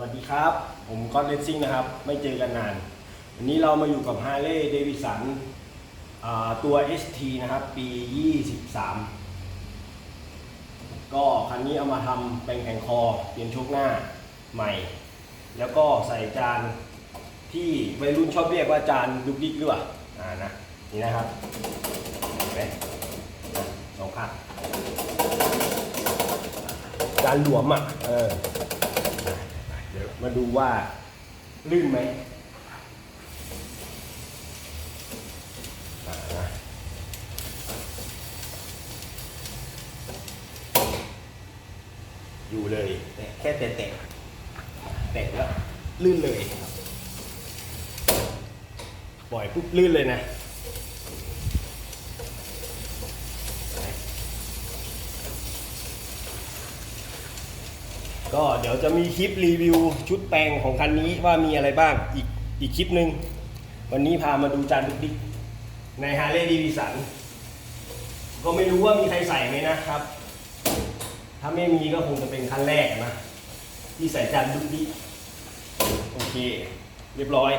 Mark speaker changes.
Speaker 1: วัสดีครับ ผมก็เลนซิ่งนะครับ ไม่เจอกันนาน วันนี้เรามาอยู่กับ h a r l e y Davidson อ่าตัว ST นะครับ ปี 23 ก็คันนี้เอามาทำแปลงแผงคอ เปลี่ยนชคหน้าใหม่ แล้วก็ใส่จานที่วัยรุ่นชอบเรียกว่าจานดุกดิกหรือเปล่าอ่านะนี่นะครับเห็นไหมสองข้างจานหลวมอะเออ ดี๋ยวมาดูว่าลื่นไหมอ่านะอยู่เลยแต่แค่แตะแตะแตะแล้วลื่นเลย ปล่อยปุ๊บลื่นเลยนะ ก็เดี๋ยวจะมีคลิปรีวิวชุดแปลงของคันนี้ว่ามีอะไรบ้างอีกอีกคลิปหนึ่งวันนี้พามาดูจานดุกดิกในฮาร์เลย์ดีวิสันก็ไม่รู้ว่ามีใครใส่ไหมนะครับ ถ้าไม่มีก็คงจะเป็นคันแรกนะ ที่ใส่จานดุกดิกโอเค เรียบร้อย